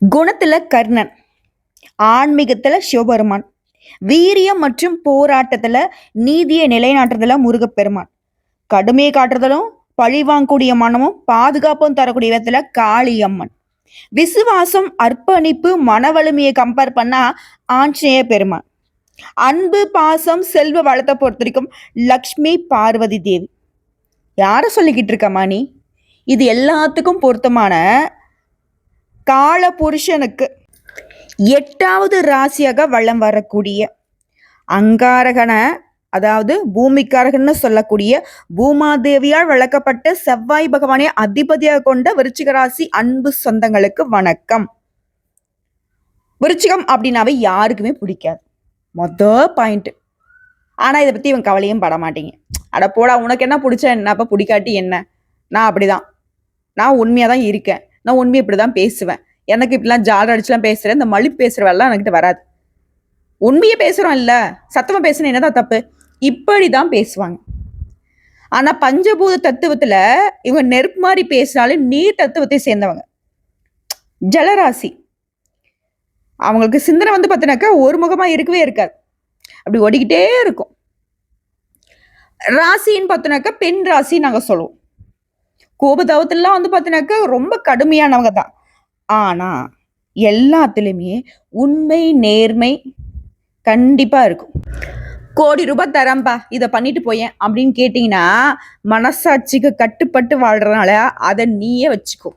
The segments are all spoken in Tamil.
குணத்தில் கர்ணன் ஆன்மீகத்தில் சிவபெருமான் வீரியம் மற்றும் போராட்டத்தில் நீதியை நிலைநாட்டுறதுல முருகப்பெருமான். கடுமையை காட்டுறதிலும் பழிவாங்கக்கூடிய மனமும் பாதுகாப்பும் தரக்கூடிய விதத்தில் காளியம்மன். விசுவாசம் அர்ப்பணிப்பு மன வலிமையை கம்பேர் பண்ணா ஆஞ்சநேய பெருமான். அன்பு பாசம் செல்வ வளத்தை பொறுத்த வரைக்கும் லக்ஷ்மி பார்வதி தேவி. யாரை சொல்லிக்கிட்டு இருக்கம்மா நீ? இது எல்லாத்துக்கும் பொருத்தமான கால புருஷனுக்கு எட்டாவது ராசியாக வளம் வரக்கூடிய அங்காரகனை அதாவது பூமிக்காரகன்னு சொல்லக்கூடிய பூமாதேவியால் வளர்க்கப்பட்ட செவ்வாய் பகவானை அதிபதியாக கொண்ட விருச்சிக ராசி அன்பு சொந்தங்களுக்கு வணக்கம். விருச்சிகம் அப்படின்னாவே யாருக்குமே பிடிக்காது. மொத பாயிண்ட் ஆனால் இதை பற்றி இவன் கவலையும் பட மாட்டீங்க. அட போடா உனக்கு என்ன பிடிச்ச என்ன? அப்போ பிடிக்காட்டி என்ன? நான் அப்படிதான். நான் உண்மையாக தான் இருக்கேன். நான் உண்மையை இப்படி தான் பேசுவேன். எனக்கு இப்படிலாம் ஜாலர் அடிச்சுலாம் பேசுகிறேன் இந்த மலிப்பு பேசுகிறவெல்லாம் வேலை எனக்கிட்ட வராது. உண்மையை பேசுகிறோம் இல்லை சத்தமாக பேசுன என்னதான் தப்பு? இப்படி தான் பேசுவாங்க. ஆனால் பஞ்சபூத தத்துவத்தில் இவங்க நெருப்பு மாதிரி பேசினாலும் நீர் தத்துவத்தை சேர்ந்தவங்க. ஜலராசி. அவங்களுக்கு சிந்தனை வந்து பார்த்தினாக்கா ஒரு முகமாக இருக்கவே இருக்காது. அப்படி ஓடிக்கிட்டே இருக்கும். ராசின்னு பார்த்தோன்னாக்கா பெண் ராசி நாங்கள் சொல்லுவோம். கோபதாவத்திலாம் வந்து பார்த்தீங்கன்னாக்கா ரொம்ப கடுமையானவங்க தான். ஆனா எல்லாத்துலேயுமே உண்மை நேர்மை கண்டிப்பா இருக்கும். கோடி ரூபாய் தரம்பா இதை பண்ணிட்டு போயேன் அப்படின்னு கேட்டிங்கன்னா மனசாட்சிக்கு கட்டுப்பட்டு வாழ்றதுனால அதை நீயே வச்சுக்கோ.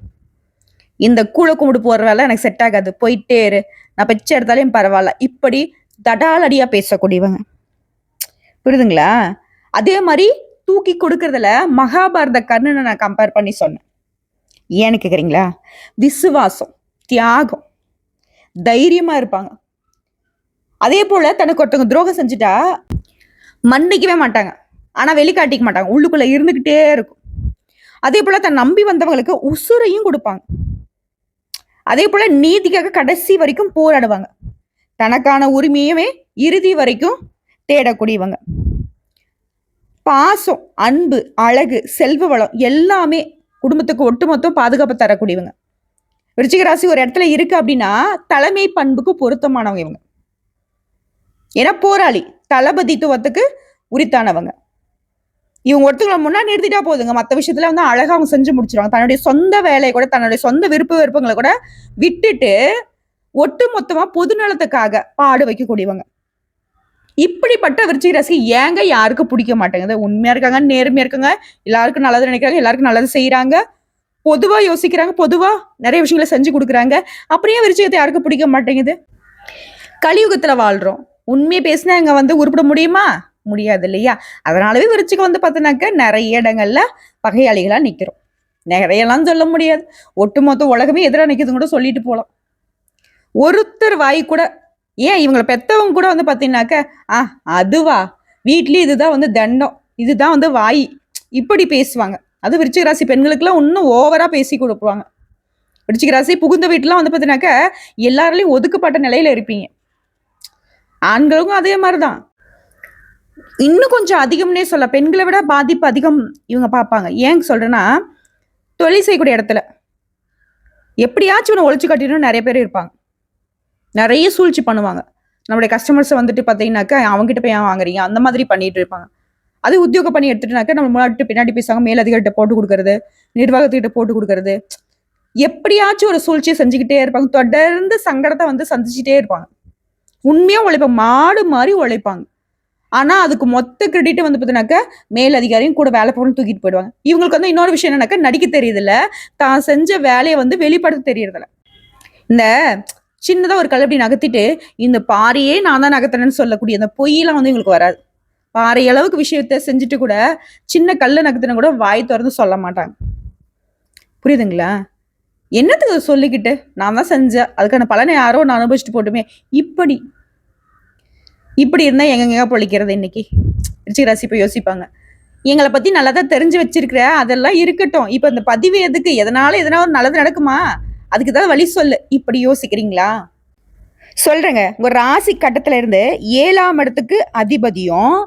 இந்த கூழ கும்பிடு போடுற வேலை எனக்கு செட் ஆகாது. போயிட்டே இரு. நான் பிச்சை எடுத்தாலும் பரவாயில்ல. இப்படி தடாலடியா பேசக்கூடியவங்க. புரியுதுங்களா? அதே மாதிரி தூக்கி கொடுக்கறதுல மகாபாரத கர்ணனை நான் கம்பேர் பண்ணி சொன்னேன். ஏன்னு கேக்குறீங்களா? விசுவாசம் தியாகம் தைரியமா இருப்பாங்க. அதே போல தனக்கு ஒருத்தவங்க துரோகம் செஞ்சுட்டா மன்னிக்கவே மாட்டாங்க. ஆனா வெளிக்காட்டிக்க மாட்டாங்க. உள்ளுக்குள்ள இருந்துகிட்டே இருக்கும். அதே போல தன் நம்பி வந்தவங்களுக்கு உசுரையும் கொடுப்பாங்க. அதே போல நீதிக்காக கடைசி வரைக்கும் போராடுவாங்க. தனக்கான உரிமையுமே இறுதி வரைக்கும் தேடக்கூடியவங்க. பாசம் அன்பு அழகு செல்வ வளம் எல்லாமே குடும்பத்துக்கு ஒட்டுமொத்தம் பாதுகாப்பு தரக்கூடியவங்க. விருச்சிக ராசி ஒரு இடத்துல இருக்கு அப்படின்னா தலைமை பண்புக்கு பொருத்தமானவங்க இவங்க. ஏன்னா போராளி தளபதித்துவத்துக்கு உரித்தானவங்க. இவங்க ஒருத்தவங்களை முன்னாடி நிறுத்திட்டா போதுங்க. மற்ற விஷயத்துல வந்து அழகாக அவங்க செஞ்சு முடிச்சிருவாங்க. தன்னுடைய சொந்த வேலையை கூட தன்னுடைய சொந்த விருப்ப விருப்பங்களை கூட விட்டுட்டு ஒட்டு மொத்தமா பொது நலத்துக்காக பாடு வைக்கக்கூடியவங்க இப்படிப்பட்ட விருச்சிக ராசி ஏங்க யாருக்கும் பிடிக்க மாட்டேங்குது? உண்மையா இருக்காங்க நேர்மையா இருக்காங்க எல்லாருக்கும் நல்லது நினைக்கிறாங்க எல்லாருக்கும் நல்லது செய்யறாங்க பொதுவா யோசிக்கிறாங்க பொதுவா நிறைய விஷயங்களை செஞ்சு கொடுக்குறாங்க. அப்படியே விருச்சிகத்தை யாருக்கும் பிடிக்க மாட்டேங்குது? கலியுகத்துல வாழ்றோம். உண்மையை பேசினா இங்க வந்து உருப்பிட முடியுமா? முடியாது இல்லையா? அதனாலவே விருச்சிகம் வந்து பார்த்தோன்னாக்க நிறைய இடங்கள்ல பகையாளிகளா நிற்கிறோம் நிறையெல்லாம் சொல்ல முடியாது. ஒட்டுமொத்த உலகமே எதிராக நிற்குதுன்னு கூட சொல்லிட்டு போகலாம் ஒருத்தர் வாய் கூட ஏன் இவங்களை பெத்தவங்க கூட வந்து பார்த்தீங்கன்னாக்க ஆ அதுவா? வீட்லயும் இதுதான் வந்து தண்டம். இதுதான் வந்து வாய். இப்படி பேசுவாங்க. அது விருச்சிக ராசி பெண்களுக்கெல்லாம் இன்னும் ஓவரா பேசி கொடுப்பாங்க. விருச்சிக ராசி புகுந்த வீட்டுலாம் வந்து பார்த்தீங்கன்னாக்க எல்லாராலையும் ஒதுக்கப்பட்ட நிலையில இருப்பீங்க. ஆண்களுக்கும் அதே மாதிரிதான். இன்னும் கொஞ்சம் அதிகம்னே சொல்ல பெண்களை விட பாதிப்பு அதிகம் இவங்க பார்ப்பாங்க. ஏன் சொல்றேன்னா தொழில் செய்யக்கூடிய இடத்துல எப்படியாச்சும் ஒன்று ஒழிச்சு கட்டிடணும் நிறைய பேர் இருப்பாங்க. நிறைய சூழ்ச்சி பண்ணுவாங்க. நம்மளுடைய கஸ்டமர்ஸை வந்துட்டு பார்த்தீங்கன்னாக்கா அவங்ககிட்ட போய் ஏன் வாங்குறீங்க? அந்த மாதிரி பண்ணிட்டு இருப்பாங்க. அது உத்தியோக பண்ணி எடுத்துட்டுனாக்கா நம்ம முன்னாடி பின்னாடி பேசுவாங்க மேலதிகாரிட்ட போட்டு கொடுக்கறது நிர்வாகத்துக்கிட்ட போட்டு கொடுக்கறது. எப்படியாச்சும் ஒரு சூழ்ச்சியை செஞ்சுக்கிட்டே இருப்பாங்க. தொடர்ந்து சங்கடத்தை வந்து சந்திச்சுட்டே இருப்பாங்க. உண்மையாக உழைப்பாங்க மாடு மாதிரி உழைப்பாங்க. ஆனால் அதுக்கு மொத்த கிரெடிட் வந்து பார்த்தீங்கன்னாக்கா மேல் அதிகாரியும் கூட வேலை போகணும் தூக்கிட்டு போயிடுவாங்க. இவங்களுக்கு வந்து இன்னொரு விஷயம் என்னன்னாக்கா நடிக்க தெரியுதுல்ல. தான் செஞ்ச வேலையை வந்து வெளிப்படுத்த தெரியறதில்ல. இந்த சின்னதா ஒரு கல் அப்படி நகர்த்திட்டு இந்த பாறையே நான் தான் நகர்த்தினேன்னு சொல்லக்கூடிய அந்த பொய்யெல்லாம் வந்து எங்களுக்கு வராது. பாறை அளவுக்கு விஷயத்த செஞ்சுட்டு கூட சின்ன கல்லை நகர்த்தின கூட வாய் திறந்து சொல்ல மாட்டாங்க. புரியுதுங்களா? என்னத்துக்கு சொல்லிக்கிட்டு? நான் தான் செஞ்சேன். அதுக்கான பலனை யாரோ நான் அனுபவிச்சுட்டு போட்டுமே. இப்படி. இப்படி இருந்தால் எங்கெங்க பொழிக்கிறது இன்னைக்கு? ரிச்சிக ராசி யோசிப்பாங்க. எங்களை பற்றி நல்லா தான் தெரிஞ்சு வச்சிருக்கிற அதெல்லாம் இருக்கட்டும். இப்போ இந்த பதிவு எதுக்கு? எதனால எதனா ஒரு நல்லது நடக்குமா? அதுக்கு தான் வழி சொல்லு. இப்படி யோசிக்கிறீங்களா? சொல்றேங்க. உங்க ராசி கட்டத்துல இருந்து ஏழாம் இடத்துக்கு அதிபதியும்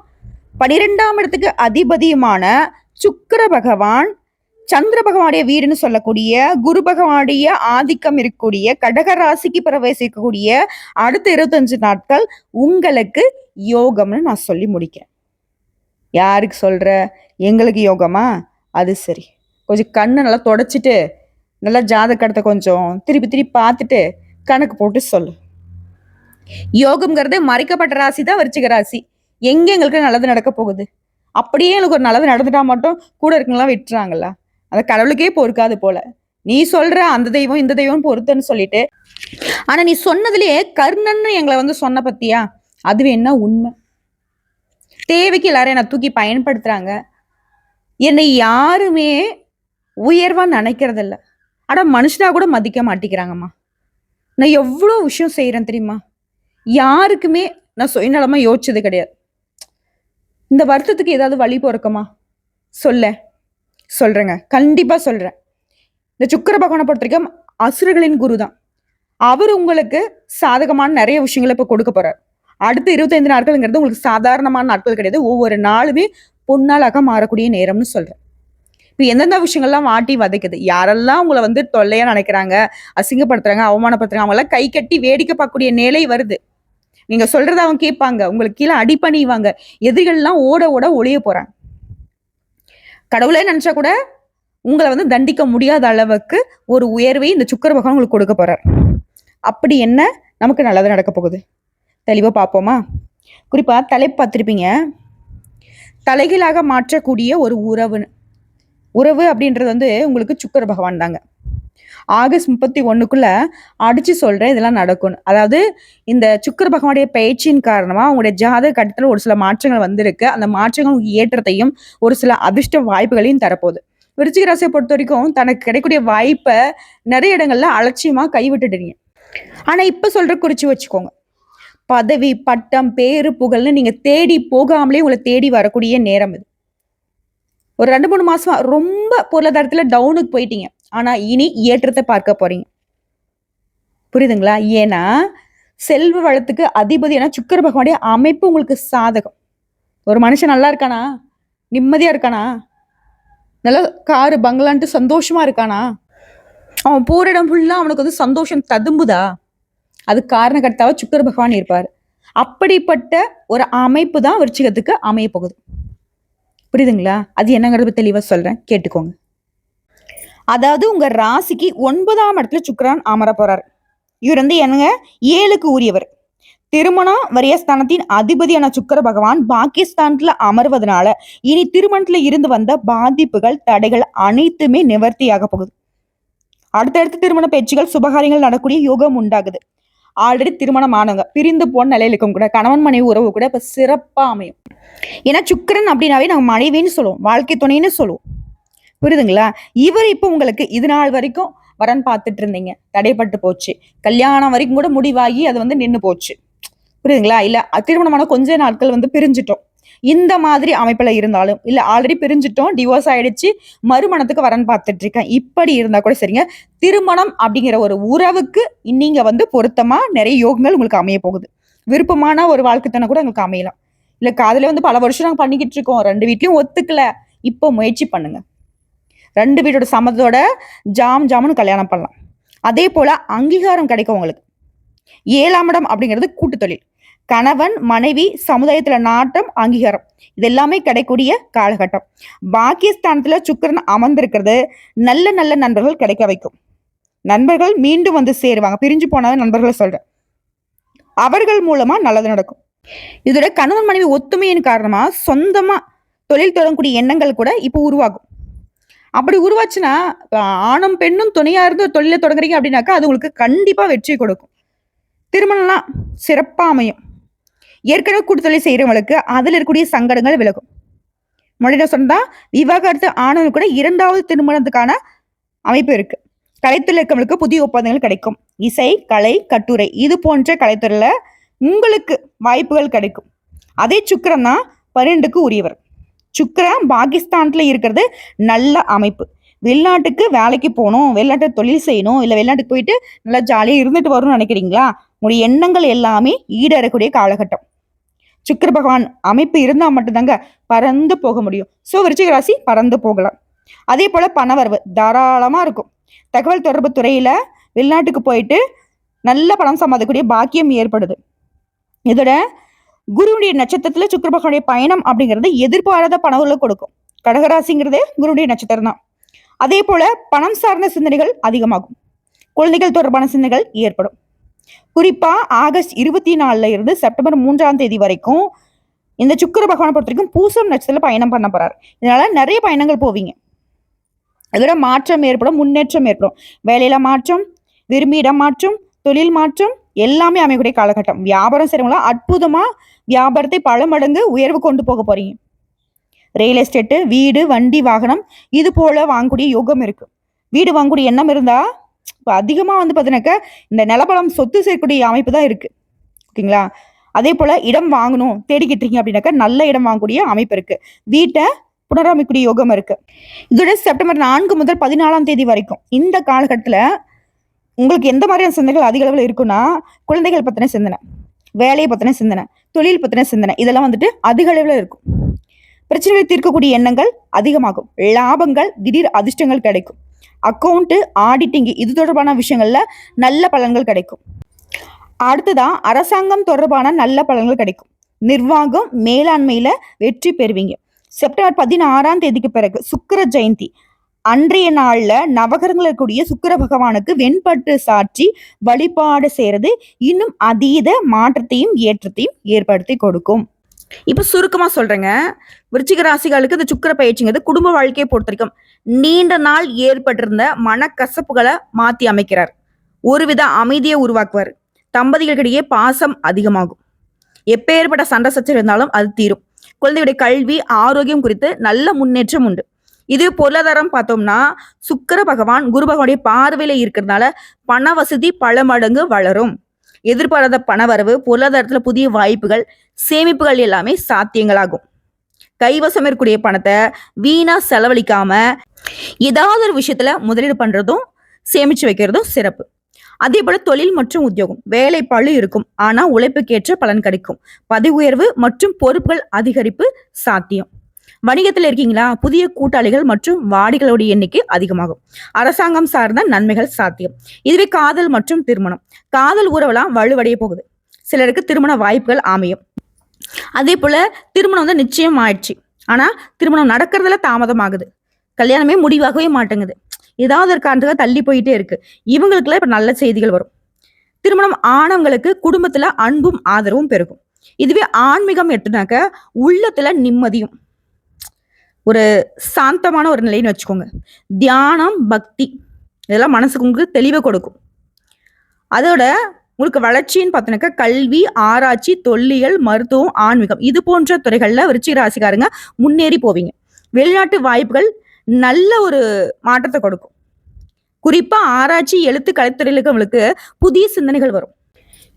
பனிரெண்டாம் இடத்துக்கு அதிபதியுமான சுக்கர பகவான் சந்திர பகவானுடைய வீடுன்னு சொல்லக்கூடிய குரு பகவானுடைய ஆதிக்கம் இருக்கக்கூடிய கடக ராசிக்கு பிரவேசிக்கக்கூடிய அடுத்த இருபத்தஞ்சு நாட்கள் உங்களுக்கு யோகம்னு நான் சொல்லி முடிக்கிறேன். யாருக்கு சொல்ற? எங்களுக்கு யோகமா? அது சரி. கொஞ்சம் கண்ணை நல்லா தொடச்சிட்டு நல்லா ஜாதகத்தை கொஞ்சம் திருப்பி திருப்பி பார்த்துட்டு கணக்கு போட்டு சொல்லு. யோகம்ங்கிறது மறைக்கப்பட்ட ராசி தான் விருச்சிக ராசி. எங்கே எங்களுக்கு நல்லது நடக்க போகுது? அப்படியே எங்களுக்கு ஒரு நல்லது நடந்துட்டா மட்டும் கூட இருக்கவங்களாம் விட்டுறாங்களா? அந்த கடவுளுக்கே பொறுக்காது போல. நீ சொல்ற அந்த தெய்வம் இந்த தெய்வம் பொறுத்துன்னு சொல்லிட்டு. ஆனா நீ சொன்னதுலயே கர்ணன்னு எங்களை வந்து சொன்ன பத்தியா? அது என்ன உண்மை. தேவைக்கு எல்லாரும் என்னை தூக்கி பயன்படுத்துறாங்க. என்னை யாருமே உயர்வா நினைக்கிறதில்ல. ஆனால் மனுஷனா கூட மதிக்க மாட்டேங்கிறாங்கம்மா. நான் எவ்வளோ விஷயம் செய்கிறேன் தெரியுமா? யாருக்குமே நான் சுயநலமாக யோசிச்சது கிடையாது. இந்த வருத்தத்துக்கு ஏதாவது வழி பிறக்குமா? சொல்ல. சொல்கிறேங்க கண்டிப்பாக சொல்கிறேன் இந்த சுக்கிர பகவானை பொறுத்த வரைக்கும் அசுரர்களின் குரு தான் அவர் உங்களுக்கு சாதகமான நிறைய விஷயங்களை இப்போ கொடுக்க போகிறார் அடுத்த இருபத்தைந்து நாட்கள்ங்கிறது உங்களுக்கு சாதாரணமான நாட்கள் கிடையாது. ஒவ்வொரு நாளுமே பொன்னாளாக மாறக்கூடிய நேரம்னு சொல்கிறேன் இப்போ எந்தெந்த விஷயங்கள்லாம் வாட்டி வதைக்குது? யாரெல்லாம் உங்களை வந்து தொல்லையா நினைக்கிறாங்க அசிங்கப்படுத்துறாங்க அவமானப்படுத்துறாங்க அவங்களாம் கை கட்டி வேடிக்கை பார்க்கக்கூடிய நிலை வருது. நீங்க சொல்றத அவங்க கேட்பாங்க. உங்களுக்கு கீழே அடி பண்ணிவாங்க எதிரிகள்லாம் ஓட ஓட ஒளிய போறாங்க. கடவுளே நினைச்சா கூட உங்களை வந்து தண்டிக்க முடியாத அளவுக்கு ஒரு உயர்வை இந்த சுக்கர பகவான் உங்களுக்கு கொடுக்க போறார். அப்படி என்ன நமக்கு நல்லது நடக்க போகுது? தெளிவா பார்ப்போமா? குறிப்பா தலைப்பு பார்த்துருப்பீங்க. தலைகீழாக மாற்றக்கூடிய ஒரு உறவுன்னு. உறவு அப்படின்றது வந்து உங்களுக்கு சுக்கர பகவான் தாங்க. ஆகஸ்ட் முப்பத்தி ஒன்றுக்குள்ள அடிச்சு சொல்கிறேன் இதெல்லாம் நடக்கும்னு. அதாவது இந்த சுக்கர பகவானுடைய பயிற்சியின் காரணமாக உங்களுடைய ஜாதக கட்டத்தில் ஒரு சில மாற்றங்கள் வந்திருக்கு. அந்த மாற்றங்கள் ஏற்றத்தையும் ஒரு சில அதிர்ஷ்ட வாய்ப்புகளையும் தரப்போகுது. விருச்சிக ராசியை பொறுத்த வரைக்கும் தனக்கு கிடைக்கக்கூடிய வாய்ப்பை நிறைய இடங்கள்ல அலட்சியமாக கைவிட்டுடுறீங்க ஆனால் இப்போ சொல்கிற குறிச்சு வச்சுக்கோங்க. பதவி பட்டம் பேரு புகழ்னு நீங்கள் தேடி போகாமலே உங்களை தேடி வரக்கூடிய நேரம் இது. ஒரு ரெண்டு மூணு மாசமா ரொம்ப பொருளாதாரத்துல டவுனுக்கு போயிட்டீங்க. ஆனா இனி ஏற்றத்தை பார்க்க போறீங்க. புரியுதுங்களா? ஏன்னா செல்வ வளத்துக்கு அதிபதியான சுக்கர பகவானுடைய அமைப்பு உங்களுக்கு சாதகம். ஒரு மனுஷன் நல்லா இருக்கானா? நிம்மதியா இருக்கானா? நல்ல காரு பங்களான்ட்டு சந்தோஷமா இருக்கானா? அவன் போற இடம் ஃபுல்லா அவனுக்கு வந்து சந்தோஷம் ததும்புதா? அது காரணகர்த்தாவா சுக்கர பகவான் இருப்பார். அப்படிப்பட்ட ஒரு அமைப்பு தான் விருச்சிகத்துக்கு அமைய போகுது புரியுதுங்களா? அது என்னங்கிறத தெளிவாக தெளிவா சொல்றேன். கேட்டுக்கோங்க. அதாவது உங்க ராசிக்கு ஒன்பதாம் இடத்துல சுக்கரான் அமர போறாரு. இவர் வந்து என்னங்க? ஏழுக்கு உரியவர். திருமணம் வரியஸ்தானத்தின் அதிபதியான சுக்கர பகவான் பாகிஸ்தான்ல அமர்வதனால இனி திருமணத்துல இருந்து வந்த பாதிப்புகள் தடைகள் அனைத்துமே நிவர்த்தியாக போகுது. அடுத்தடுத்த திருமண பேச்சுகள் சுபகாரியங்கள் நடக்கூடிய யோகம் உண்டாகுது. ஆல்ரெடி திருமணம் ஆனவங்க. பிரிந்து போன நிலையில் இருக்கும் கூட கணவன் மனைவி உறவு கூட இப்போ சிறப்பாக அமையும். ஏன்னா சுக்கரன் அப்படின்னாவே நாங்கள் மனைவின்னு சொல்லுவோம். வாழ்க்கை துணைன்னு சொல்லுவோம். புரியுதுங்களா? இவர் இப்போ உங்களுக்கு இது நாள் வரைக்கும் வரன் பார்த்துட்டு இருந்தீங்க. தடைப்பட்டு போச்சு. கல்யாணம் வரைக்கும் கூட முடிவாகி அது வந்து நின்று போச்சு. புரியுதுங்களா? இல்லை திருமணமான கொஞ்ச நாட்கள் வந்து பிரிஞ்சிட்டோம். இந்த மாதிரி அமைப்புல இருந்தாலும் இல்ல ஆல்ரெடி பிரிஞ்சிட்டோம் டிவோர்ஸ் ஆயிடுச்சு மறுமணத்துக்கு வரன்னு பார்த்துட்டு இருக்கேன் இப்படி இருந்தா கூட சரிங்க. திருமணம் அப்படிங்கிற ஒரு உறவுக்கு நீங்க வந்து பொருத்தமா நிறைய யோகங்கள் உங்களுக்கு அமைய போகுது. விருப்பமான ஒரு வாழ்க்கைத்தனை கூட உங்களுக்கு அமையலாம். இல்ல காதல வந்து பல வருஷம் நாங்கள் பண்ணிக்கிட்டு இருக்கோம். ரெண்டு வீட்லயும் ஒத்துக்கல. இப்போ முயற்சி பண்ணுங்க. ரெண்டு வீட்டோட சமத்தோட ஜாம் ஜாமுன்னு கல்யாணம் பண்ணலாம். அதே போல அங்கீகாரம் கிடைக்கும் உங்களுக்கு. ஏழாம் இடம் அப்படிங்கிறது கூட்டு தொழில். கணவன் மனைவி சமுதாயத்துல நாட்டம் அங்கீகாரம். இதெல்லாமே கிடைக்கூடிய கிடைக்கக்கூடிய காலகட்டம். பாக்கியஸ்தானத்துல சுக்கரன் அமர்ந்திருக்கிறது. நல்ல நல்ல நண்பர்கள் கிடைக்க வைக்கும். நண்பர்கள் மீண்டும் வந்து சேருவாங்க. பிரிஞ்சு போன நண்பர்களை சொல்றேன். அவர்கள் மூலமா நல்லது நடக்கும். இதோட கணவன் மனைவி ஒத்துமையின் காரணமா சொந்தமா தொழில் தொடங்கக்கூடிய எண்ணங்கள் கூட இப்போ உருவாகும். அப்படி உருவாச்சுன்னா ஆணும் பெண்ணும் துணையா இருந்து தொழிலை தொடங்குறீங்க அப்படின்னாக்கா அது உங்களுக்கு கண்டிப்பா வெற்றி கொடுக்கும். திருமணம்லாம் சிறப்பாக அமையும். ஏற்கனவே கூட்டுத்தொழில் செய்கிறவங்களுக்கு அதில் இருக்கக்கூடிய சங்கடங்கள் விலகும். முன்னாடி சொன்னா விவாகரத்து ஆனவங்க கூட இரண்டாவது திருமணத்துக்கான அமைப்பு இருக்கு. கலைத்துறையில் இருக்கவங்களுக்கு புதிய ஒப்பந்தங்கள் கிடைக்கும். இசை கலை கட்டுரை இது போன்ற கலைத்துறையில உங்களுக்கு வாய்ப்புகள் கிடைக்கும். அதே சுக்கரம் தான் பன்னெண்டுக்கு உரியவர். சுக்கரம் பாகிஸ்தான்ல இருக்கிறது நல்ல அமைப்பு. வெளிநாட்டுக்கு வேலைக்கு போகணும் வெளிநாட்டு தொழில் செய்யணும் இல்லை வெளிநாட்டுக்கு போயிட்டு நல்லா ஜாலியாக இருந்துட்டு வரணும்னு நினைக்கிறீங்களா? உங்களுடைய எண்ணங்கள் எல்லாமே ஈடேறக்கூடிய காலகட்டம். சுக்கர பகவான் அமைப்பு இருந்தால் மட்டும்தாங்க பறந்து போக முடியும். ஸோ விருச்சிக ராசி பறந்து போகலாம். அதே போல் பணவரவு தாராளமாக இருக்கும். தகவல் தொடர்பு துறையில் வெளிநாட்டுக்கு போயிட்டு நல்ல பணம் சம்பாதிக்கக்கூடிய பாக்கியம் ஏற்படுது. இதோட குருவுடைய நட்சத்திரத்தில் சுக்கர பகவானுடைய பயணம் அப்படிங்கிறது எதிர்பாராத பணங்களை கொடுக்கும். கடகராசிங்கிறதே குருவுடைய நட்சத்திரம் தான். அதே போல பணம் சார்ந்த சிந்தனைகள் அதிகமாகும். குழந்தைகள் தொடர்பான சிந்தனைகள் ஏற்படும். குறிப்பாக ஆகஸ்ட் இருபத்தி நாலுல இருந்து செப்டம்பர் மூன்றாம் தேதி வரைக்கும் இந்த சுக்கிர பகவானை பொறுத்த வரைக்கும் பூசம் நட்சத்திரத்தில் பயணம் பண்ண போறார். இதனால நிறைய பயணங்கள் போவீங்க. இதோட மாற்றம் ஏற்படும் முன்னேற்றம் ஏற்படும். வேலையில மாற்றம் விரும்பி இடம் மாற்றம் தொழில் மாற்றம் எல்லாமே அமையக்கூடிய காலகட்டம். வியாபாரம் செய்யறவங்களா அற்புதமா வியாபாரத்தை பல மடங்கு உயர்வு கொண்டு போக போறீங்க. ரியல் எஸ்டேட்டு வீடு வண்டி வாகனம் இது போல வாங்கக்கூடிய யோகம் இருக்கு. வீடு வாங்கக்கூடிய எண்ணம் இருந்தால் இப்போ அதிகமாக வந்து பார்த்தீங்கன்னாக்கா இந்த நிலப்பலம் சொத்து சேர்க்கக்கூடிய அமைப்பு தான் இருக்குது ஓகேங்களா? அதே போல் இடம் வாங்கணும் தேடிக்கிட்டு இருக்கீங்க அப்படின்னாக்கா நல்ல இடம் வாங்கக்கூடிய அமைப்பு இருக்குது வீட்டை புனரமைக்கூடிய யோகம் இருக்குது இதோட செப்டம்பர் நான்கு முதல் பதினாலாம் தேதி வரைக்கும் இந்த காலகட்டத்தில் உங்களுக்கு எந்த மாதிரியான சிந்தனைகள் அதிக அளவில் இருக்குன்னா குழந்தைகள் பற்றின சிந்தனை வேலையை பற்றின சிந்தனை தொழில் பற்றின சிந்தனை இதெல்லாம் வந்துட்டு அதிக அளவில் இருக்கும். பிரச்சனைகளை தீர்க்கக்கூடிய எண்ணங்கள் அதிகமாகும். லாபங்கள் திடீர் அதிர்ஷ்டங்கள் கிடைக்கும். அக்கௌண்ட்டு ஆடிட்டிங் இது தொடர்பான விஷயங்களில் நல்ல பலன்கள் கிடைக்கும். அடுத்ததான் அரசாங்கம் தொடர்பான நல்ல பலன்கள் கிடைக்கும். நிர்வாகம் மேலாண்மையில் வெற்றி பெறுவீங்க. செப்டம்பர் பதினாறாம் தேதிக்கு பிறகு சுக்கிர ஜெயந்தி. அன்றைய நாளில் நவகரங்கள் இருக்கக்கூடிய சுக்கிர பகவானுக்கு வெண்பட்டு சாற்றி வழிபாடு செய்கிறது இன்னும் அதீத மாற்றத்தையும் ஏற்றத்தையும் ஏற்படுத்தி கொடுக்கும். இப்போ சுருக்கமாக சொல்கிறேங்க விருச்சிக ராசிகளுக்கு இந்த சுக்கிர பயிற்சிங்கிறது குடும்ப வாழ்க்கையை பொறுத்த வரைக்கும் நீண்ட நாள் ஏற்பட்டிருந்த மனக்கசப்புகளை மாற்றி அமைக்கிறார். ஒருவித அமைதியை உருவாக்குவார். தம்பதிகளுக்கிடையே பாசம் அதிகமாகும். எப்பேற்பட்ட சண்டை சச்சரவு இருந்தாலும் அது தீரும். குழந்தையுடைய கல்வி ஆரோக்கியம் குறித்து நல்ல முன்னேற்றம் உண்டு. இது பொருளாதாரம் பார்த்தோம்னா சுக்கிர பகவான் குரு பகவானுடைய பார்வையில இருக்கிறதுனால பண வசதி பல மடங்கு வளரும். எதிர்பாராத பணவரவு பொருளாதாரத்தில் புதிய வாய்ப்புகள் சேமிப்புகள் எல்லாமே சாத்தியங்களாகும். கைவசம் இருக்கக்கூடிய பணத்தை வீணா செலவழிக்காம ஏதாவது ஒரு விஷயத்துல முதலீடு பண்றதும் சேமிச்சு வைக்கிறதும் சிறப்பு. அதே போல தொழில் மற்றும் உத்தியோகம் வேலை பழு இருக்கும் ஆனா உழைப்புக்கேற்ற பலன் கிடைக்கும். பதவி உயர்வு மற்றும் பொறுப்புகள் அதிகரிப்பு சாத்தியம். வணிகத்தில் இருக்கீங்களா? புதிய கூட்டாளிகள் மற்றும் வாடிகளுடைய எண்ணிக்கை அதிகமாகும். அரசாங்கம் சார்ந்த நன்மைகள் சாத்தியம். இதுவே காதல் மற்றும் திருமணம். காதல் உறவெல்லாம் வலுவடைய போகுது. சிலருக்கு திருமண வாய்ப்புகள் அமையும். அதே போல திருமணம் வந்து நிச்சயம் ஆயிடுச்சு. ஆனா திருமணம் நடக்கிறதுல தாமதமாகுது. கல்யாணமே முடிவாகவே மாட்டேங்குது. ஏதாவது ஒரு காரணத்துக்காக தள்ளி போயிட்டே இருக்கு. இவங்களுக்குலாம் இப்ப நல்ல செய்திகள் வரும். திருமணம் ஆனவங்களுக்கு குடும்பத்துல அன்பும் ஆதரவும் பெருகும். இதுவே ஆன்மீகம் எடுத்துனாக்க உள்ளத்துல நிம்மதியும் ஒரு சாந்தமான ஒரு நிலைன்னு வச்சுக்கோங்க. தியானம் பக்தி இதெல்லாம் மனசுக்கு உங்களுக்கு தெளிவை கொடுக்கும். அதோட உங்களுக்கு வளர்ச்சின்னு பார்த்தோன்னாக்கா கல்வி ஆராய்ச்சி தொல்லியல் மருத்துவம் ஆன்மீகம் இது போன்ற துறைகளில் விருச்சிக ராசிக்காரங்க முன்னேறி போவீங்க. வெளிநாட்டு வாய்ப்புகள் நல்ல ஒரு மாற்றத்தை கொடுக்கும். குறிப்பாக ஆராய்ச்சி எழுத்து கலைத்துறையில் உங்களுக்கு புதிய சிந்தனைகள் வரும்.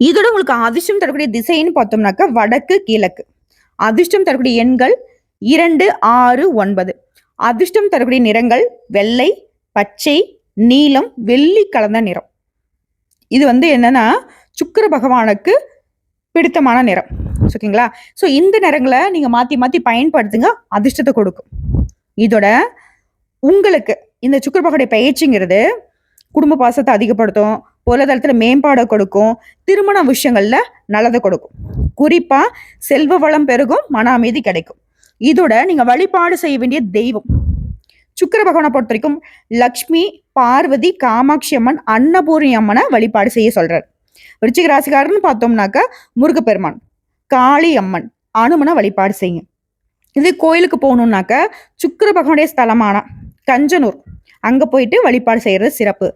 இதோட உங்களுக்கு அதிர்ஷ்டம் தரக்கூடிய திசைன்னு பார்த்தோம்னாக்கா வடக்கு கிழக்கு. அதிர்ஷ்டம் தரக்கூடிய எண்கள் இரண்டு ஆறு ஒன்பது. அதிர்ஷ்டம் தரக்கூடிய நிறங்கள் வெள்ளை பச்சை நீலம் வெள்ளி கலந்த நிறம். இது வந்து என்னன்னா சுக்கர பகவானுக்கு பிடித்தமான நிறம். ஓகேங்களா? ஸோ இந்த நிறங்களை நீங்கள் மாற்றி மாற்றி பயன்படுத்துங்க. அதிர்ஷ்டத்தை கொடுக்கும். இதோட உங்களுக்கு இந்த சுக்கிர பகவானுடைய பயிற்சிங்கிறது குடும்ப பாசத்தை அதிகப்படுத்தும் பொருளாதாரத்தில் மேம்பாடை கொடுக்கும் திருமண விஷயங்களில் நல்லதை கொடுக்கும். குறிப்பாக செல்வ வளம் பெருகும் மன அமைதி கிடைக்கும். இதோட நீங்க வழிபாடு செய்ய வேண்டிய தெய்வம். சுக்கர பகவானை பொறுத்த வரைக்கும் லக்ஷ்மி பார்வதி காமாட்சி அம்மன் அன்னபூர்ணி அம்மனை வழிபாடு செய்ய சொல்றார். விருச்சிக ராசிக்காரன்னு பார்த்தோம்னாக்க முருகப்பெருமான் காளி அம்மன் அனுமனை வழிபாடு செய்யுங்க. இது கோயிலுக்கு போகணுன்னாக்க சுக்கர பகவானுடைய ஸ்தலமான கஞ்சனூர் அங்கே போயிட்டு வழிபாடு செய்யறது சிறப்பு.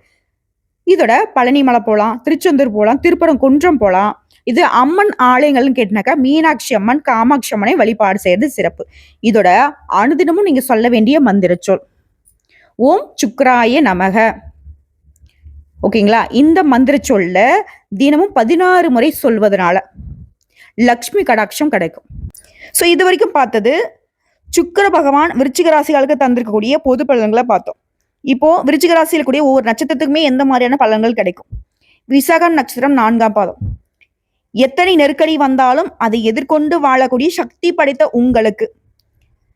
இதோட பழனிமலை போகலாம் திருச்செந்தூர் போகலாம் திருப்பரங்குன்றம் போகலாம் இது அம்மன் ஆலயங்கள்னு கேட்டினாக்கா மீனாட்சி அம்மன் காமாட்சி அம்மனை வழிபாடு செய்யறது சிறப்பு. இதோட அனுதினமும் நீங்க சொல்ல வேண்டிய மந்திர சொல் ஓம் சுக்ராய நமக. ஓகேங்களா? இந்த மந்திர சொல்ல தினமும் பதினாறு முறை சொல்வதனால லக்ஷ்மி கடாட்சம் கிடைக்கும். ஸோ இது வரைக்கும் பார்த்தது சுக்கர பகவான் விருச்சிக ராசிகளுக்கு தந்திருக்கக்கூடிய பொது பலன்களை பார்த்தோம். இப்போ விருச்சிக ராசியில் கூடிய ஒவ்வொரு நட்சத்திரத்துக்குமே எந்த மாதிரியான பலன்கள் கிடைக்கும்? விசாகம் நட்சத்திரம் நான்காம் பாதம். எத்தனை நெருக்கடி வந்தாலும் அதை எதிர்கொண்டு வாழக்கூடிய சக்தி படைத்த உங்களுக்கு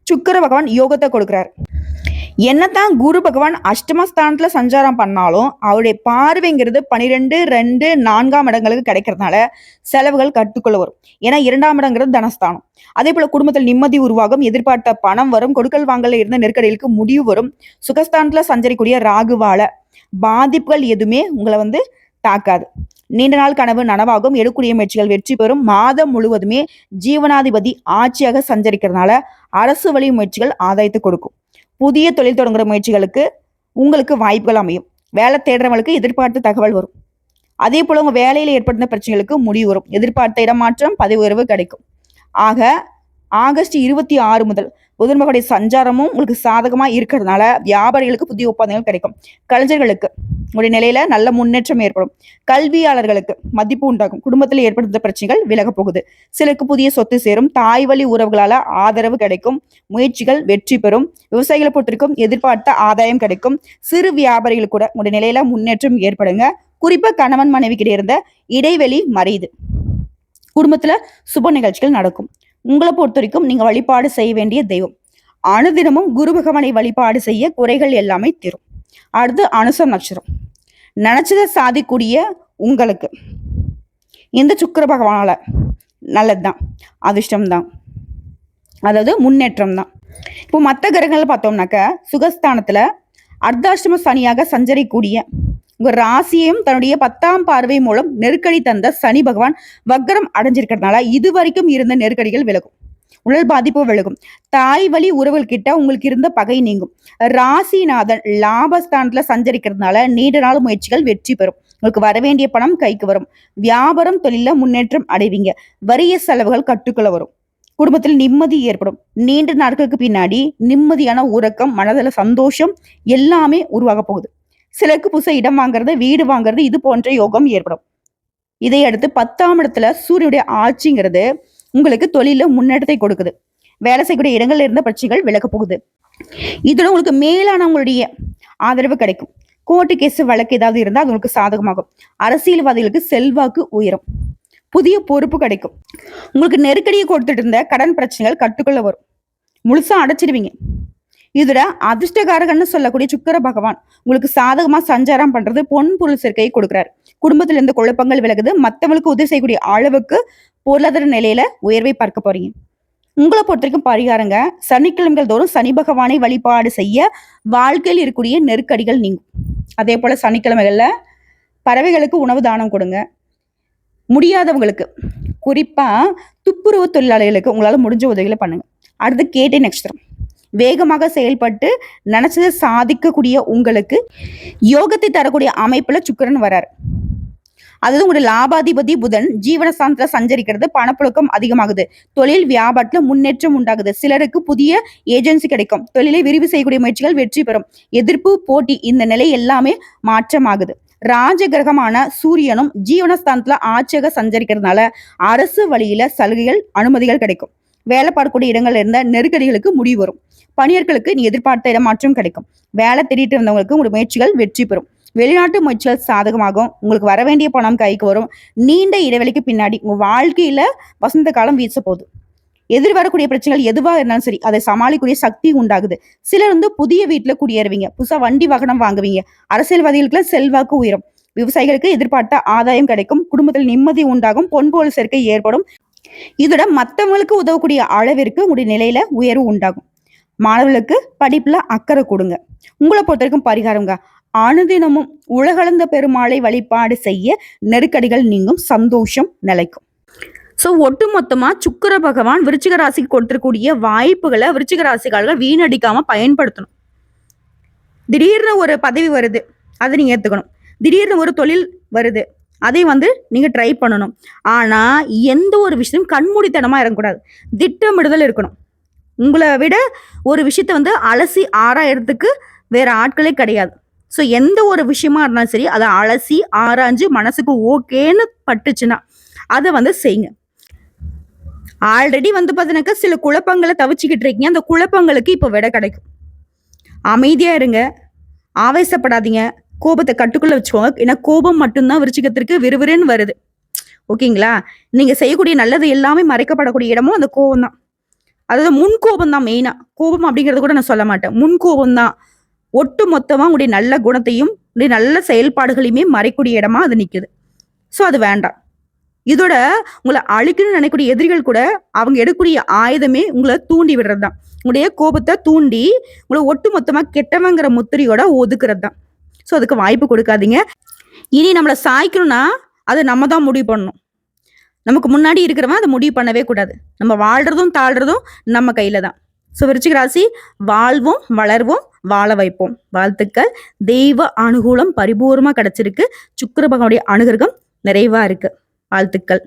சுக்கிர பகவான் யோகத்தை கொடுக்கிறார். என்னத்தான் குரு பகவான் அஷ்டமஸ்தானத்துல சஞ்சாரம் பண்ணாலும் அவருடைய பார்வைங்கிறது பனிரெண்டு ரெண்டு நான்காம் இடங்களுக்கு கிடைக்கிறதுனால செலவுகள் கட்டுக்குள்ள வரும். ஏன்னா இரண்டாம் இடங்கிறது தனஸ்தானம். அதே போல குடும்பத்தில் நிம்மதி உருவாகும் எதிர்பார்த்த பணம் வரும் கொடுக்கல் வாங்கல இருந்த நெருக்கடிகளுக்கு முடிவு வரும். சுகஸ்தானத்துல சஞ்சரிக்கூடிய ராகுவால பாதிப்புகள் எதுவுமே உங்களை வந்து தாக்காது. நீண்ட நாள் கனவு நனவாகும். எடுக்கூடிய முயற்சிகள் வெற்றி பெறும். மாதம் முழுவதுமே ஜீவனாதிபதி ஆட்சியாக சஞ்சரிக்கிறதுனால அரசு வழி முயற்சிகள் ஆதாயத்தை கொடுக்கும். புதிய தொழில் தொடங்குற முயற்சிகளுக்கு உங்களுக்கு வாய்ப்புகள் அமையும். வேலை தேடுறவங்களுக்கு எதிர்பார்த்த தகவல் வரும். அதே போல உங்க வேலையில ஏற்படுத்த பிரச்சனைகளுக்கு முடிவு வரும் எதிர்பார்த்த இடமாற்றம் பதவி உயர்வு கிடைக்கும். ஆக ஆகஸ்ட் இருபத்தி ஆறு முதல் புதன் சஞ்சாரமும் உங்களுக்கு சாதகமாக இருக்கிறதுனால வியாபாரிகளுக்கு புதிய ஒப்பந்தங்கள் கிடைக்கும். கலைஞர்களுக்கு உங்களுடைய நிலையில நல்ல முன்னேற்றம் ஏற்படும். கல்வியாளர்களுக்கு மதிப்பு உண்டாகும். குடும்பத்தில் ஏற்படுத்த பிரச்சனைகள் விலக போகுது. சிலருக்கு புதிய சொத்து சேரும். தாய் வழி உறவுகளால ஆதரவு கிடைக்கும். முயற்சிகள் வெற்றி பெறும். விவசாயிகளை பொறுத்திருக்கும் எதிர்பார்த்த ஆதாயம் கிடைக்கும். சிறு வியாபாரிகள் கூட உங்களுடைய நிலையில முன்னேற்றம் ஏற்படுங்க. குறிப்பா கணவன் மனைவி இருந்த இடைவெளி மறையுது. குடும்பத்துல சுப நிகழ்ச்சிகள் நடக்கும். உங்களை பொறுத்த வரைக்கும் நீங்க வழிபாடு செய்ய வேண்டிய தெய்வம். அனுதினமும் குரு பகவானை வழிபாடு செய்ய குறைகள் எல்லாமே தீரும். அடுத்து அனுசம் நட்சத்திரம். நினைச்சதை சாதிக்கூடிய உங்களுக்கு இந்த சுக்கர பகவானால நல்லதுதான். அதிர்ஷ்டம்தான். அதாவது முன்னேற்றம் தான் இப்போ மற்ற கிரகங்கள் பார்த்தோம்னாக்க சுகஸ்தானத்துல அர்த்தாஷ்டம சனியாக சஞ்சரிக்கூடிய உங்க ராசியையும் தன்னுடைய பத்தாம் பார்வை மூலம் நெருக்கடி தந்த சனி பகவான் வக்கரம் அடைஞ்சிருக்கிறதுனால இது வரைக்கும் இருந்த நெருக்கடிகள் விலகும். உடல் பாதிப்பு விலகும். தாய் வழி உறவுகள் கிட்ட உங்களுக்கு இருந்த பகை நீங்கும். ராசிநாதன் லாபஸ்தானத்துல சஞ்சரிக்கிறதுனால நீண்ட நாள் முயற்சிகள் வெற்றி பெறும். உங்களுக்கு வரவேண்டிய பணம் கைக்கு வரும். வியாபாரம் தொழில முன்னேற்றம் அடைவீங்க. வரிய செலவுகள் கட்டுக்குள்ள வரும். குடும்பத்தில் நிம்மதி ஏற்படும். நீண்ட நாட்களுக்கு பின்னாடி நிம்மதியான உறக்கம் மனதில் சந்தோஷம் எல்லாமே உருவாக போகுது. சிலருக்கு புதுசா இடம் வாங்குறது வீடு வாங்குறது இது போன்ற யோகம் ஏற்படும். இதை அடுத்து பத்தாம் இடத்துல சூரியனுடைய ஆட்சிங்கிறது உங்களுக்கு தொழில முன்னேற்றத்தை கொடுக்குது. வேலை செய்யக்கூடிய இடங்கள்ல இருந்த பிரச்சனைகள் விலக போகுது. இதோட உங்களுக்கு மேலானவங்களுடைய ஆதரவு கிடைக்கும். கோர்ட்டு கேஸ் வழக்கு ஏதாவது இருந்தால் அது உங்களுக்கு சாதகமாகும். அரசியல்வாதிகளுக்கு செல்வாக்கு உயரும். புதிய பொறுப்பு கிடைக்கும். உங்களுக்கு நெருக்கடியை கொடுத்துட்டு இருந்த கடன் பிரச்சனைகள் கட்டுக்குள்ள வரும். முழுசா அடைச்சிடுவீங்க. இதுல அதிர்ஷ்டகாரகன்னு சொல்லக்கூடிய சுக்கர பகவான் உங்களுக்கு சாதகமா சஞ்சாரம் பண்றது பொன் பொருள் சேர்க்கையை கொடுக்குறாரு. குடும்பத்துல இருந்து குழப்பங்கள் விலகுது. மத்தவங்களுக்கு உதவி செய்யக்கூடிய அளவுக்கு பொருளாதார நிலையில உயர்வை பார்க்க போறீங்க. உங்களை பொறுத்த வரைக்கும் பரிகாரங்க சனிக்கிழமைகள் தோறும் சனி பகவானை வழிபாடு செய்ய வாழ்க்கையில் இருக்கக்கூடிய நெருக்கடிகள் நீங்கும். அதே போல சனிக்கிழமைகள்ல பறவைகளுக்கு உணவு தானம் கொடுங்க. முடியாதவங்களுக்கு குறிப்பா துப்புரவு தொழிலாளிகளுக்கு உங்களால முடிஞ்ச உதவிகளை பண்ணுங்க. அடுத்து கேட்டே நட்சத்திரம். வேகமாக செயல்பட்டு நினைச்சதை சாதிக்கக்கூடிய உங்களுக்கு யோகத்தை தரக்கூடிய அமைப்புல சுக்கரன் வரார். அதாவது உங்களுடைய லாபாதிபதி புதன். ஜீவனஸ்தானத்துல சஞ்சரிக்கிறது பணப்புழக்கம் அதிகமாகுது. தொழில் வியாபாரத்துல முன்னேற்றம் உண்டாகுது. சிலருக்கு புதிய ஏஜென்சி கிடைக்கும். தொழிலை விரிவு செய்யக்கூடிய முயற்சிகள் வெற்றி பெறும். எதிர்ப்பு போட்டி இந்த நிலை எல்லாமே மாற்றமாகுது. ராஜ கிரகமான சூரியனும் ஜீவனஸ்தானத்துல ஆட்சியாக சஞ்சரிக்கிறதுனால அரசு வழியில சலுகைகள் அனுமதிகள் கிடைக்கும். வேலை பார்க்கக்கூடிய இடங்கள்ல இருந்த நெருக்கடிகளுக்கு முடிவு வரும். பணியர்களுக்கு நீ எதிர்பார்த்த இடமாற்றம் கிடைக்கும். வேலை தேடிட்டு இருந்தவங்களுக்கு உங்களுடைய முயற்சிகள் வெற்றி பெறும். வெளிநாட்டு முயற்சிகள் சாதகமாகும். உங்களுக்கு வர வேண்டிய பணம் கைக்கு வரும். நீண்ட இடைவெளிக்கு பின்னாடி உங்க வாழ்க்கையில வசந்த காலம் வீச போகுது. எதிர்வரக்கூடிய பிரச்சனைகள் எதுவாக இருந்தாலும் சரி அதை சமாளிக்கக்கூடிய சக்தி உண்டாகுது. சிலர் வந்து புதிய வீட்டுல குடியேறுவீங்க. புதுசா வண்டி வாகனம் வாங்குவீங்க. அரசியல்வாதிகளுக்கு செல்வாக்கு உயரும். விவசாயிகளுக்கு எதிர்பார்த்த ஆதாயம் கிடைக்கும். குடும்பத்தில் நிம்மதி உண்டாகும். பொன்போல் சேர்க்கை ஏற்படும். இதோட மற்றவங்களுக்கு உதவக்கூடிய அளவிற்கு உங்களுடைய நிலையில உயர்வு உண்டாகும். மாணவர்களுக்கு படிப்புல அக்கறை கொடுங்க. உங்களை பொறுத்த வரைக்கும் பரிகாரங்க அனுதினமும் உலகளந்த பெருமாளை வழிபாடு செய்ய நெருக்கடிகள் நீங்கும் சந்தோஷம் நிலைக்கும். ஸோ ஒட்டுமொத்தமா சுக்கர பகவான் விருச்சிக ராசிக்கு கொடுத்துருக்கூடிய வாய்ப்புகளை விருச்சிக ராசிக்காரர்கள் வீணடிக்காம பயன்படுத்தணும். திடீர்னு ஒரு பதவி வருது அதை நீங்க ஏத்துக்கணும். திடீர்னு ஒரு தொழில் வருது அதை வந்து நீங்கள் ட்ரை பண்ணணும். ஆனால் எந்த ஒரு விஷயத்தையும் கண்மூடித்தனமாக இறங்கக்கூடாது. திட்டமிடுதல் இருக்கணும். உங்களை விட ஒரு விஷயத்த வந்து அலசி ஆராயறதுக்கு வேறு ஆட்களே கிடையாது. ஸோ எந்த ஒரு விஷயமா இருந்தாலும் சரி அதை அலசி ஆராய்ஞ்சு மனசுக்கு ஓகேன்னு பட்டுச்சுன்னா அதை வந்து செய்யுங்க. ஆல்ரெடி வந்து பார்த்தீங்கன்னாக்கா சில குழப்பங்களை தவிச்சுக்கிட்டு இருக்கீங்க. அந்த குழப்பங்களுக்கு இப்போ விட கிடைக்கும். அமைதியாக இருங்க. ஆவேசப்படாதீங்க. கோபத்தை கட்டுக்குள்ள வச்சுக்கோங்க. ஏன்னா கோபம் மட்டும்தான் விருச்சிகத்திற்கு விறுவிறுன்னு வருது. ஓகேங்களா? நீங்க செய்யக்கூடிய நல்லது எல்லாமே மறைக்கப்படக்கூடிய இடமும் அந்த கோபம் தான் அதாவது முன் கோபம் தான் மெயினா கோபம் அப்படிங்கறத கூட நான் சொல்ல மாட்டேன். முன் கோபம் தான் ஒட்டு மொத்தமாக உங்களுடைய நல்ல குணத்தையும் உங்களுடைய நல்ல செயல்பாடுகளையுமே மறைக்கூடிய இடமா அது நிற்குது ஸோ அது வேண்டாம். இதோட உங்களை அழிக்கணும்னு நினைக்கக்கூடிய எதிரிகள் கூட அவங்க எடுக்கக்கூடிய ஆயுதமே உங்களை தூண்டி விடுறது தான் உங்களுடைய கோபத்தை தூண்டி உங்களை ஒட்டு மொத்தமாக கெட்டவங்கிற முத்திரையோட ஒதுக்குறது தான் ஸோ அதுக்கு வாய்ப்பு கொடுக்காதீங்க. இனி நம்மளை சாய்க்கணும்னா அதை நம்ம தான் முடிவு பண்ணணும். நமக்கு முன்னாடி இருக்கிறவன் அதை முடிவு பண்ணவே கூடாது. நம்ம வாழ்கிறதும் தாழ்றதும் நம்ம கையில் தான். ஸோ விருச்சிக ராசி வாழ்வோம் வளர்வோம் வாழ வைப்போம். வாழ்த்துக்கள். தெய்வ அனுகூலம் பரிபூர்ணமாக கிடச்சிருக்கு. சுக்கிர பகவானுடைய அனுகிரகம் நிறைவாக இருக்குது வாழ்த்துக்கள்.